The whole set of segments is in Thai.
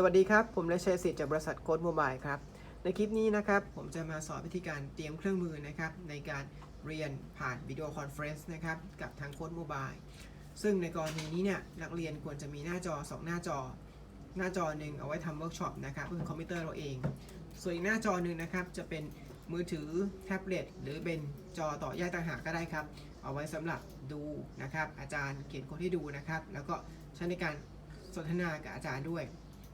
สวัสดีครับ ผมเลชัยสิทธิ์จากบริษัทโค้ดโมบายครับ ในคลิปนี้นะครับ ผมจะมาสอนวิธีการเตรียมเครื่องมือนะครับ ในการเรียนผ่านวิดีโอคอนเฟรนซ์นะครับ กับทางโค้ดโมบายซึ่งในกรณีนี้เนี่ยนักเรียนควรจะมีหน้าจอ 2 หน้าจอ หน้าจอหนึ่งเอาไว้ทำเวิร์กช็อปนะครับก็คือคอมพิวเตอร์เราเอง ส่วนอีกหน้าจอหนึ่งนะครับ จะเป็นมือถือแท็บเล็ตหรือเป็นจอต่อแยกต่างหากก็ได้ครับ เอาไว้สำหรับดูนะครับ อาจารย์เขียนโค้ดให้ดูนะครับ แล้วก็ใช้ในการสนทนากับอาจารย์ด้วย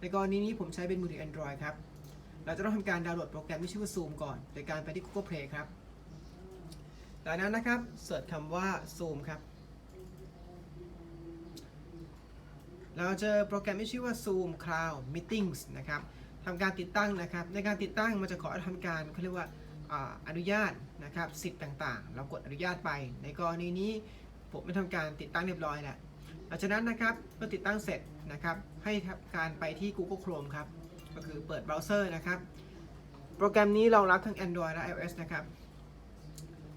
ในกรณีนี้ผมใช้เป็นมือถือ Android ครับ เราจะต้องทำการดาวน์โหลดโปรแกรมที่ชื่อว่า Zoom ก่อนโดยการไปที่ Google Play ครับ จากนั้นนะครับเสิร์ชคำว่า Zoom ครับ เราเจอโปรแกรมที่ชื่อว่า Zoom Cloud Meetings นะครับทำการติดตั้งนะครับ ในการติดตั้งมันจะขอทำการเขาเรียกว่าอนุญาตนะครับสิทธิ์ต่างๆ เรากดอนุญาตไป ในกรณีนี้ผมไม่ทำการติดตั้งเรียบร้อยแล้ว หลังจากนั้นนะครับเมื่อติดตั้งเสร็จนะครับให้การไปที่ Google Chrome ครับก็คือเปิดเบราว์เซอร์นะครับ โปรแกรมนี้รองรับทั้ง Android และ iOS นะครับ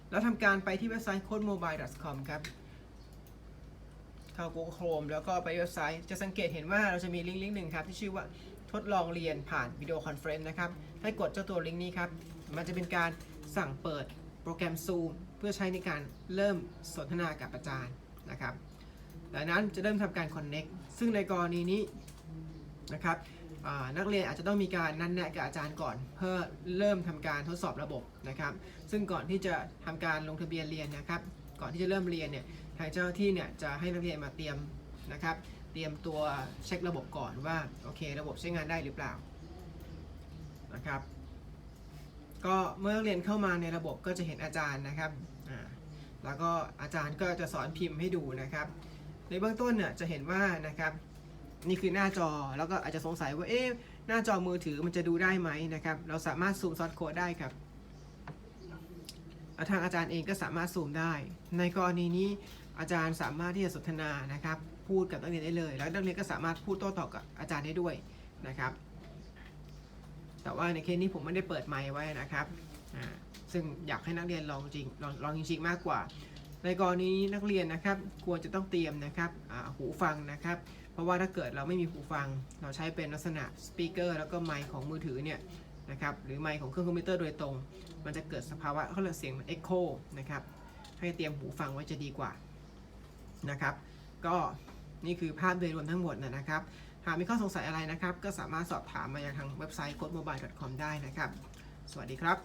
แล้วทำการไปที่เว็บไซต์ codemobile.com ครับเข้า Google Chrome แล้วก็ไปเว็บไซต์จะสังเกตเห็นว่าเราจะมีลิงก์ลิงก์หนึ่งครับ ที่ชื่อว่าทดลองเรียนผ่านวิดีโอคอนเฟรนซ์นะครับ ให้กดเจ้าตัวลิงก์นี้ครับ มันจะเป็นการสั่งเปิดโปรแกรม Zoom เพื่อใช้ในการเริ่มสนทนากับอาจารย์นะครับ ดังนั้นจะเริ่มทำการ Connect ซึ่งในกรณีนี้นะครับนักเรียนอาจจะต้องมีการนัดแนะกับอาจารย์ก่อน เพื่อเริ่มทำการทดสอบระบบนะครับ ซึ่งก่อนที่จะทำการลงทะเบียนเรียนนะครับ ก่อนที่จะเริ่มเรียนเนี่ยทางเจ้าที่เนี่ยจะให้นักเรียนมาเตรียมนะครับ เตรียมตัวเช็คระบบก่อนว่าโอเค ระบบใช้งานได้หรือเปล่านะครับ ก็เมื่อนักเรียนเข้ามาในระบบก็จะเห็นอาจารย์นะครับแล้วก็อาจารย์ก็จะสอนพิมพ์ให้ดูนะครับ ในเบื้องต้นเนี่ยจะเห็นว่านะครับนี่คือหน้าจอแล้วก็อาจจะสงสัยว่าเอ๊ะหน้าจอมือถือมันจะดูได้ไหมนะครับ เราสามารถซูมซอสโค้ดได้ครับแล้วทางอาจารย์เองก็สามารถซูมได้ ในกรณีนี้อาจารย์สามารถที่จะสนทนานะครับ พูดกับนักเรียนได้เลย แล้วนักเรียนก็สามารถพูดโต้ตอบกับอาจารย์ได้ด้วยนะครับ แต่ว่าในเคสนี้ผมไม่ได้เปิดไมค์ไว้นะครับอ่าซึ่งอยากให้นักเรียนลองจริงลองลองจริงๆมากกว่า ในกรณีนี้นักเรียนนะครับควรจะต้องเตรียมนะครับหูฟังนะครับ เพราะว่าถ้าเกิดเราไม่มีหูฟัง เราใช้เป็นลักษณะสปีกเกอร์แล้วก็ไมค์ของมือถือเนี่ยนะครับหรือไมค์ของเครื่องคอมพิวเตอร์โดยตรง มันจะเกิดสภาวะเขาเรียกเสียงมันเอ็กโคนะครับให้เตรียมหูฟังไว้จะดีกว่านะครับ ก็นี่คือภาพโดยรวมทั้งหมดนะนะครับ หากมีข้อสงสัยอะไรนะครับ ก็สามารถสอบถามมายังทางเว็บไซต์ codemobile.com ได้นะครับ สวัสดีครับ